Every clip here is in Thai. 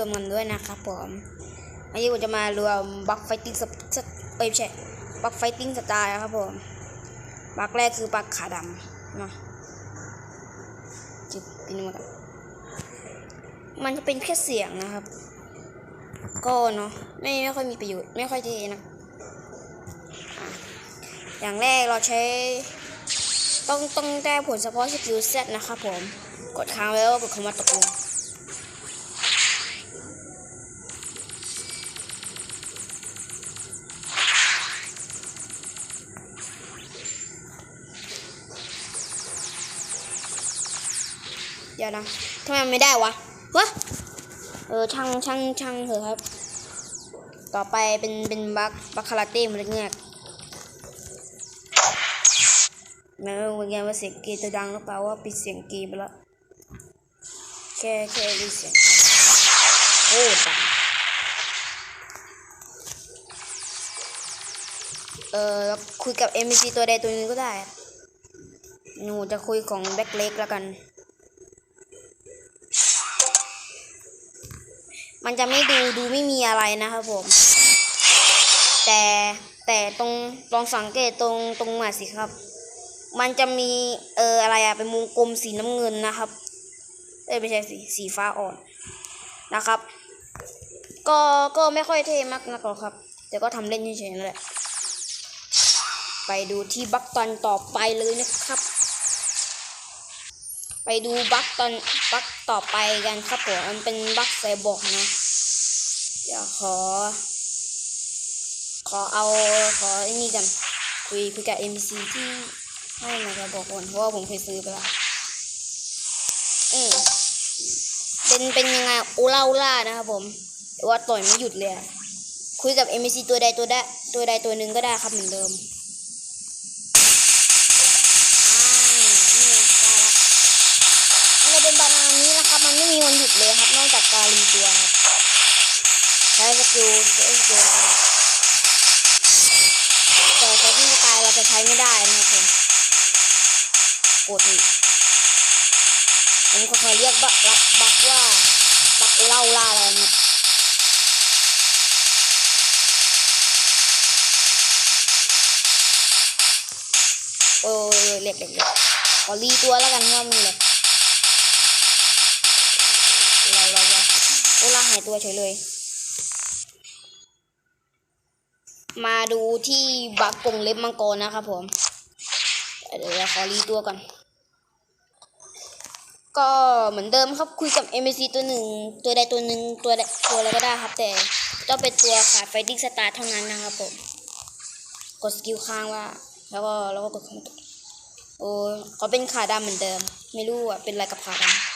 รวมกันด้วยนะครับผมอันนี้ผมจะมารวมบัคไฟติ้งสเอ้ยไม่ใช่บัคไฟติ้งสไตล์ครับผมบัคแรกคือบัคขาดำนะจิบกินหมดอะมันจะเป็นแค่เสียงนะครับ ก็เนาะไม่ไม่ค่อยมีประโยชน์ไม่ค่อยเท่นะอย่างแรกเราใช้ต้องต้องได้ผลเฉพาะสกิลเซตนะครับผม กดค้างไว้แล้วกดคำว่าตกลง ดี๋ยวนะทำไมไม่ได้วะวะเออช่างช่างช่างเถอะครับ ต่อไปเป็นเป็นบัคบัคคาราเต้มันเงือกไม่รู้เหมือนกันว่าเสียงเกย์จะดังหรือเปล่าว่าปิดเสียงเกย์ไปแล้วแค่แค่ด้เสียงโอ้ดังเออคุยกับ NPC ตัวใดตัวนึงก็ได้ หนูจะคุยของแบ็คเล็กแล้วกัน มันจะไม่ดูดูไม่มีอะไรนะครับผม แต่แต่ตรงลองสังเกตตรงตรงมาสิครับ มันจะมีเอออะไรอะเป็นวงกลมสีน้ำเงินนะครับ เอ้ไม่ใช่สีสีฟ้าอ่อนนะครับ ก็ก็ไม่ค่อยเท่มากนักหรอกครับ แต่ก็ทำเล่นเฉยๆนั่นแหละไปดูที่บัคตอนต่อไปเลยนะครับ ไปดูบัคตอนบัคต่อไปกันครับผมมันเป็นบัคไซบอร์กนะเดี๋ยวขอ ขอเอาขอไอ้นี่กันคุยคุยกับ MC ที่ให้มาจะบอกก่อนเพราะว่าผมเคยซื้อไปแล้วอืมเป็นเป็นยังไงโอล่าโอล่านะครับผมแต่ว่าต่อยไม่หยุดเลยคุยกับ MC ตัวใดตัวใดตัวใดตัวหนึ่งก็ได้ครับเหมือนเดิม ดเลยครับ นอกจากการรีตัวครับใช้สกิลใช้สกิลครับแต่ใช้ที่สกายเราจะใช้ไม่ได้นะครับผมกดอีกผมก็เคยเรียกบักบักบักว่าบักเล่าล่าอะไรเนี่ยโอ้ยเหล็กเหล็กเหล็กขอรีตัวแล้วกันเพราะว่ามันเหล็ก เราเราเราโอลาหายตัวเฉยเลย มาดูที่บักกงเล็บมังกรนะครับผม เดี๋ยวขอรีตัวก่อน ก็เหมือนเดิมครับคุยกับ MBC ตัวหนึ่ง ตัวใดตัวหนึ่งตัวใดตัวอะไรก็ได้ครับ แต่ต้องเป็นตัวขาดไฟติ้งสตาร์เท่านั้นนะครับผม กดสกิลค้างว่า แล้วก็แล้วก็กดคอมโอ้เขาเป็นขาดำเหมือนเดิม ไม่รู้อะเป็นอะไรกับขาดำ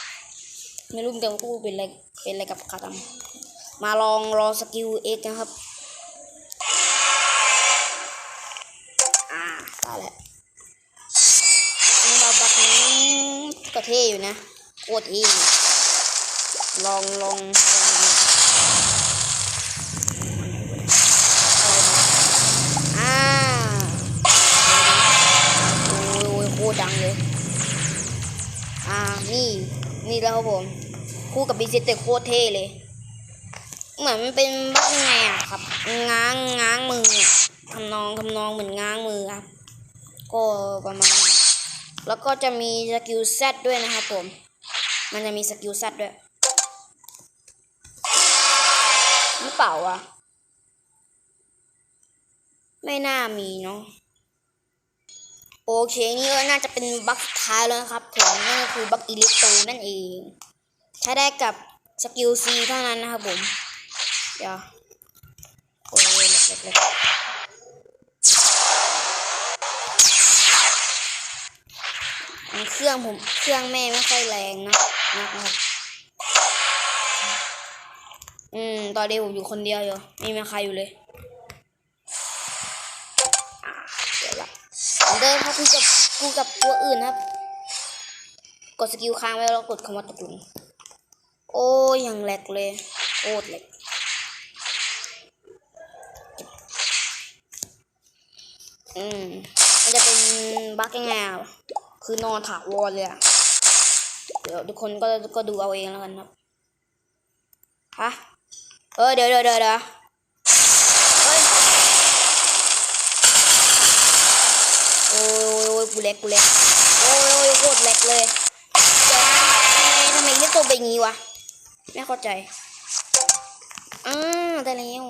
ไม่รู้เหมือนกันว่ากูเป็นอะไรเป็นอะไรกับขาดำมาลองรอสกิลเอ็กนะครับอ่าได้แล้วนี่เราบักนี้ก็เท่อยู่นะโคตรเท่ลองลองลองอ่าโอ้ยโคตรดังเลย อ่า นี่ นี่แล้วครับผม คู่กับบีเซตเตอร์โคเท่เลย เหมือนมันเป็นบ้างไงอะครับ ง้างง้างมืออะทำนองทำนองเหมือนง้างมือครับ ก็ประมาณนั้นแล้วก็จะมีสกิลเซตด้วยนะครับผม มันจะมีสกิลเซตด้วยหรือเปล่าวะไม่น่ามีเนาะโอเค นี่ก็น่าจะเป็นบัคท้ายแล้วนะครับผมนั่นก็คือบัคอิเล็กโตนั่นเอง ช้ได้กับสกิลซีเท่านั้นนะครับผม เดี๋ยวโอ้ยเล็กเลยอันเครื่องผมเครื่องแม่ไม่ค่อยแรงนะนะครับอืม ตอนนี้ผมอยู่คนเดียวอยู่ไม่มีใครอยู่เลยเดี๋ยวละเหมือนเดิมครับกูกับกูกับตัวอื่นครับ กดสกิลค้างไว้แล้วกดคำว่าตกลง โอ้ยังแหลกเลยโคตรแหลกอืมมันจะเป็นบั๊กยังไงอะคือนอนถาวรเลยอะเดี๋ยวทุกคนก็ก็ดูเอาเองแล้วกันครับฮะเออเดี๋ยวเดี๋ยวเดี๋ยวเดี๋ยวเฮ้ยโอ้ยโอ้ยกูเล็กกูเล็กโอ้ยโอ้ยโคตรเล็กเลยทำไมทำไมเรียกตัวเป็นงี้วะ ไม่เข้าใจอ่าได้แล้ว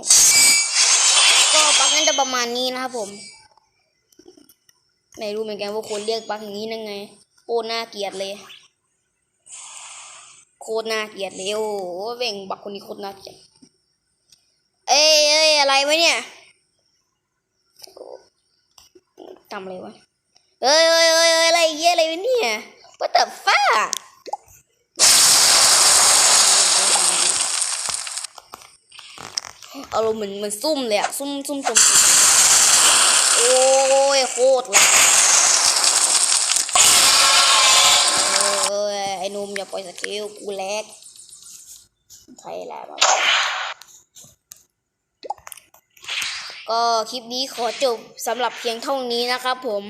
ก็ปลั๊กนั้นจะประมาณนี้นะครับผม ไม่รู้เหมือนกันว่าคนเรียกปลั๊กอย่างนี้ยังไงโคตรน่าเกลียดเลย โคตรน่าเกลียดเลยโอ้เว่งบักคนนี้โคตรน่าเกลียดเอ้ยเอ้ยอะไรวะเนี่ยทำอะไรวะเอ้ยเอ้ยเอ้ยเอ้ยอะไรเหี้ยอะไรวะเนี่ย What the fuck อารมณ์เหมือนเหมือนซุ่มเลยอะซุ่มซุ่มจมโอ้ยโคตรเลยเอ้ยไอ้หนุ่มอย่าปล่อยสกิลกูแลกใครและมาก็คลิปนี้ขอจบสำหรับเพียงเท่านี้นะครับผม